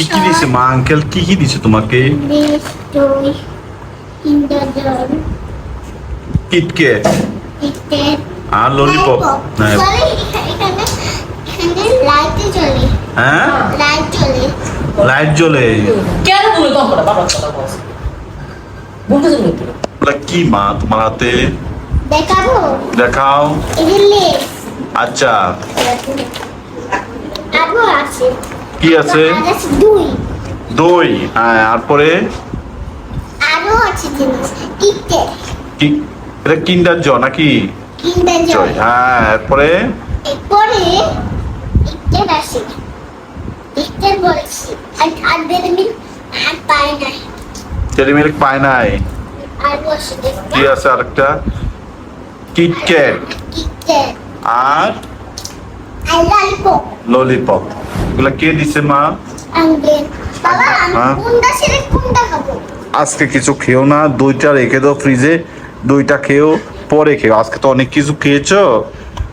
কি কি দিছে মা আঙ্কেল? কি কি দিছে তোমাকে. কিটকেট আর ললিপপ হ্যাঁ চলে এখানে এখানে লাইটে হ্যাঁ? জ্বলে। কেন কথা বলছো? বলতে তুমি? কি মা তোমার হাতে? দেখাবো? দেখাও। আচ্ছা। আরও আছে। কি আছে? দুই। হ্যাঁ আর পরে? আরও আছে জিনিস। কি এটা কিন্ডার জ নাকি? জয়। জয়। হ্যাঁ এরপরে এরপরে ইটের আছে। ইটের বলছি। আর আর পায় নাই। মিল্ক পায় নাই। কি আছে আরেকটা? কিটক্যাট আর লালপপ। ললিপপ। এগুলা কে দিছে মা? হ্যাঁ? আজকে কিছু খেও না দুইটা রেখে দাও ফ্রিজে দুইটা খেও পরে খেও। আজকে তো অনেক কিছু খেয়েছো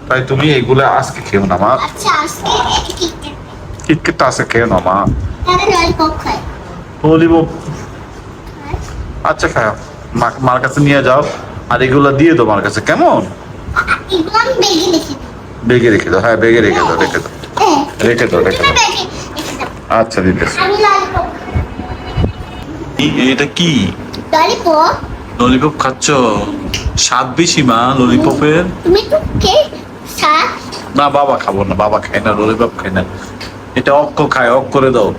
তাই তুমি এগুলা আজকে খেও না মা। আচ্ছা আজকে খেও না মা। লালপপ আচ্ছা খাও। মার কাছে নিয়ে যাও আর এগুলা দিয়ে দাও মার কাছে কেমন? বেগে বেগে রেখে দাও হ্যাঁ বেগে রেখে দাও রেখে দাও। রেখে দাও রেখে তুমি দাও। আচ্ছা দিতেছি এটা কি? ললিপপ ললিপপ খাচ্ছ? স্বাদ বেশি মা ললিপপের তুমি তো কে? না বাবা খাব না বাবা খায় না ললিপপ খায় না। এটা অক্ক খায় অক করে দাও।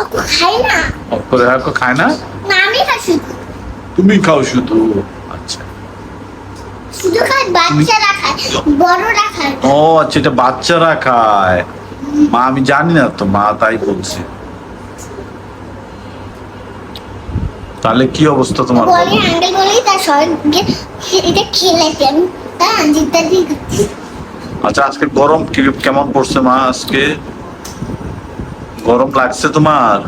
অকু খাই না? অক করে অক্ক খায় না? না আমি খাই শুধু। তুমি খাও শুধু। আচ্ছা। শুধু বাচ্চারা খায় বড়রা খায়। ও আচ্ছা এটা বাচ্চারা খায়। মা আমি জানি না তো মা তাই বলছি। তাহলে কি অবস্থা তোমার বলে বলো? আঙ্কেল বলেই তার সঙ্গে এটা আমি আচ্ছা আজকে গরম কেমন পড়ছে মা আজকে? গরম লাগছে তোমার?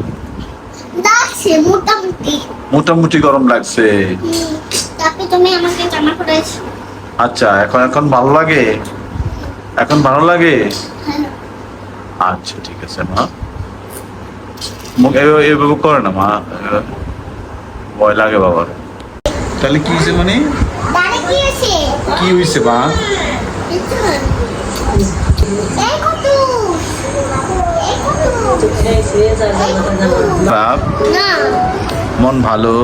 লাগছে মোটামুটি। মোটামুটি গরম লাগছে। তারপরে তুমি আমাকে জামা পড়েছো আচ্ছা এখন এখন ভালো লাগে? এখন ভালো লাগে? ভালো আচ্ছা ঠিক আছে মা। এভাবে করে না মা। ভয় লাগে বাবার। তাহলে কি হয়েছে মানে? কি হয়েছে? মা? মন ভালো?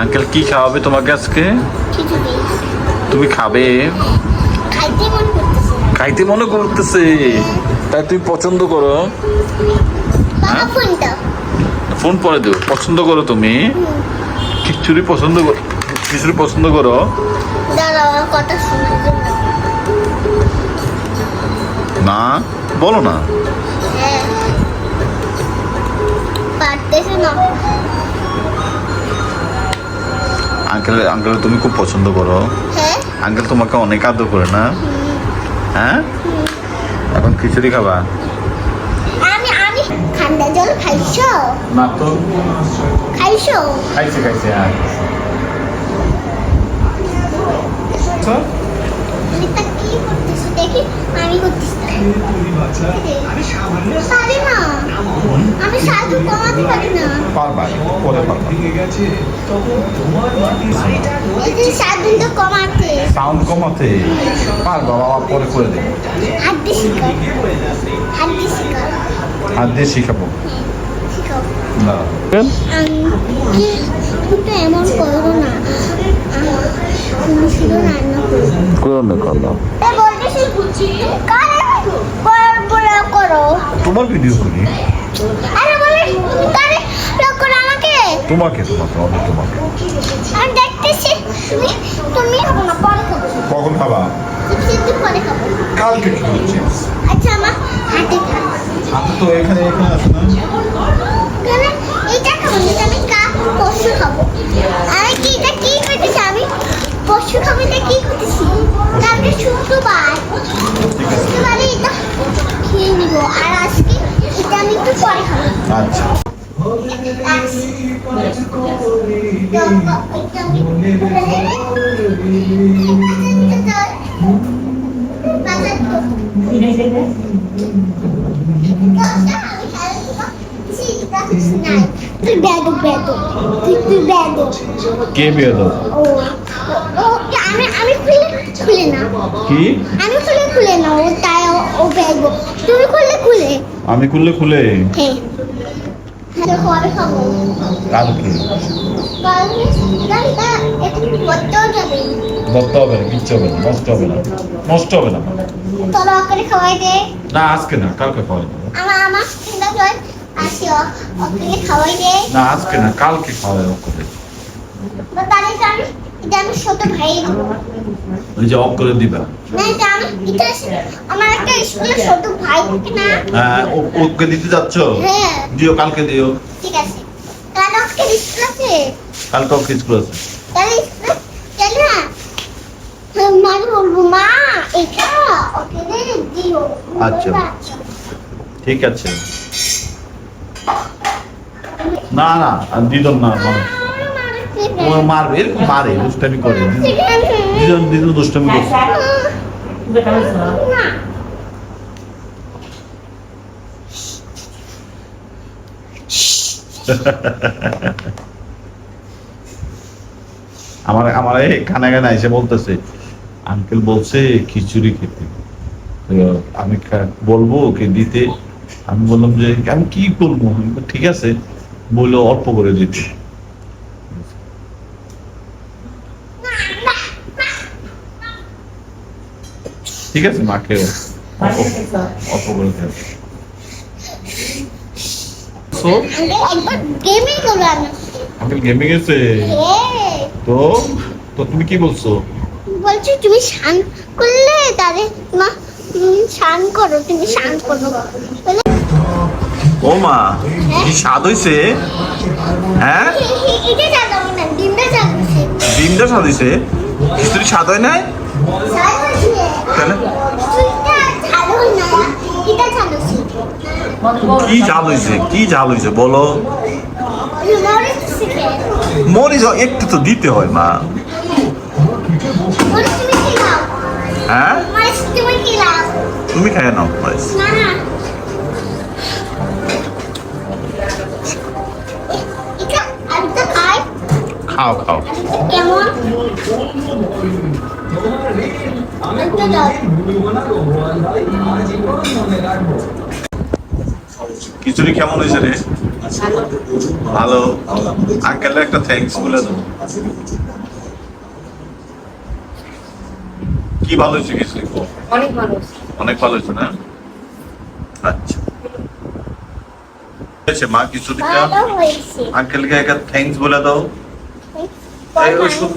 আঙ্কেল কি খাওয়াবে তোমাকে আজকে? তুমি খাবে? খাইতে মন করতেছে। খাইতে মনে করতেছে। তাই তুমি পছন্দ করো বাবা ফোন পরে দেবো পছন্দ করো তুমি? খিচুড়ি পছন্দ করো খিচুড়ি পছন্দ করো? না? বলো না। হ্যাঁ। আঙ্কেল আঙ্কেল তুমি খুব পছন্দ করো। হ্যাঁ। আঙ্কেল তোমাকে অনেক আদর করে না? হ্যাঁ? এখন খিচুড়ি খাবা? আমি আমি ঠান্ডা জল খাইছো? না তো। খাইছো? খাইছে খাইছে হ্যাঁ। কি করতেছো দেখি আমি করতেছি আমি সাধু কমাতে পারি না। পারবা পরে পারবা। সাধু তো কমাতে। সাউন্ড কমাতে। পারবা বাবা পরে করে দেবো। হাত দিয়ে শিখাবো। এমন করো না করো না। করো কারে তোমার ভিডিও করি আরে বলে তুমি কারে আমাকে তোমাকে তোমাকে অনেক তোমাকে। আমি দেখতেছি তুমি তুমি খাব না পরে খাব কখন খাবা? চিপস পরে খাব কালকে কি আচ্ছা আমার হাতে হাতে তো এখানে এখানে আছে না? এটা খাব আমি কা পশু খাব আমি কি এটা কি করতেছি আমি পশু খাব, এটা কি করতেছি কালকে শুক্রবার শুক্রবারে এটা খেয়ে নিব আর আজকে এটা আমি একটু পরে খাব আচ্ছা Thank এটা নাই খুলে না কি? আমি খুলে খুলে না ও তাই ও- বেদো তুমি খুলে খুলে। আমি খুললে খুলে? হ্যাঁ। কালকে। হবে না। কিচ্ছু হবে না নষ্ট হবে না। নষ্ট হবে না। খাওয়াই দে। না আজকে না কালকে খাওয়াই আমার খাওয়াই দে। না আজকে না কালকে খাওয়াই এটা আমি ছোট ভাই। ওই যে অফ করে দিবা। না এটা আমি এটা আমার একটা স্কুলে ছোট ভাই থাকে না? হ্যাঁ ওকে দিতে যাচ্ছ? হ্যাঁ। দিও কালকে দিও। ঠিক আছে। তাহলে ওকে স্কুল আছে? কালকে ওকে স্কুল আছে। তাহলে স্কুল? না হ্যাঁ, মা বলব মা এটা ওকে দিও। আচ্ছা। ঠিক আছে। না না দিদন না মানে মারবে মারে, দুষ্টামি করে। দিদন দিদন দুষ্টামি করছে। আমার আমার কানে কানে এসে বলতেছে আঙ্কেল বলছে, খিচুড়ি খেতে। আমি বলব ওকে দিতে। আমি বললাম যে, আমি কি করব? ঠিক আছে। বলল, অল্প করে দিতে। ঠিক আছে মাকে অল্প অল্প সো একবার গেমিং করব আমি আঙ্কেল গেমে গেছে হ্যাঁ তো তো তুমি কি বলছো? বলছি তুমি স্নান করলে মা স্নান করো তুমি স্নান করো। বলে, ও মা কি স্বাদ হইছে? হ্যাঁ? "এ- এ- এটা না ডিমটা জানছে ডিমটা স্বাদ হইছে? খিচুড়ি স্বাদ হয় নাই? তাহলে? কি ঝাল হইছে? কি ঝাল হইছে? বলো। মরিচ একটু তো দিতে হয়, মা। হ্যাঁ? তুমি খাই নাও মরিচ। খাও খাও। কেমন খিচুড়ি কেমন হয়েছে রে? ভালো। আঙ্কেল একটা থ্যাঙ্কস বলে দেবো। কি ভালো হয়েছে খিচুড়ি? অনেক ভালো। হয়েছে না? আচ্ছা। মা খিচুড়িটা আঙ্কেলকে একটা থ্যাঙ্কস বলে দাও।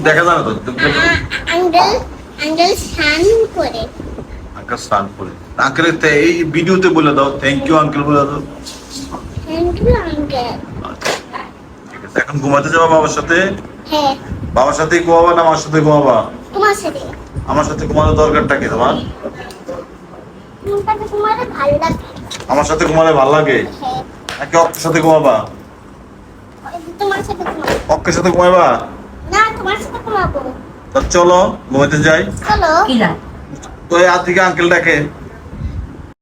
দেখা না তো? আঙ্গেল স্নান করে। আঙ্কেল স্নান করে। আঙ্কেল এই ভিডিওতে বলে দাও। থ্যাংক ইউ আঙ্কেল বলে দাও। Thank you uncle. আচ্ছা, এখন ঘুমাতে যাবা বাবার সাথে? হ্যাঁ। বাবার সাথেই ঘুমাবা না আমার সাথে ঘুমাবা? তোমার সাথে। আমার সাথে ঘুমানোর দরকারটা কি তোমার? আমার সাথে ঘুমালে ভালো লাগে? হ্যাঁ। নাকি অক্ষের সাথে ঘুমাবা? সাথে অক্ষের সাথে ঘুমাবা তোমার সাথে ঘুমাবো চলো ঘুমাতে যাই। চলো। কি না তো আজকে আঙ্কেল ডাকে।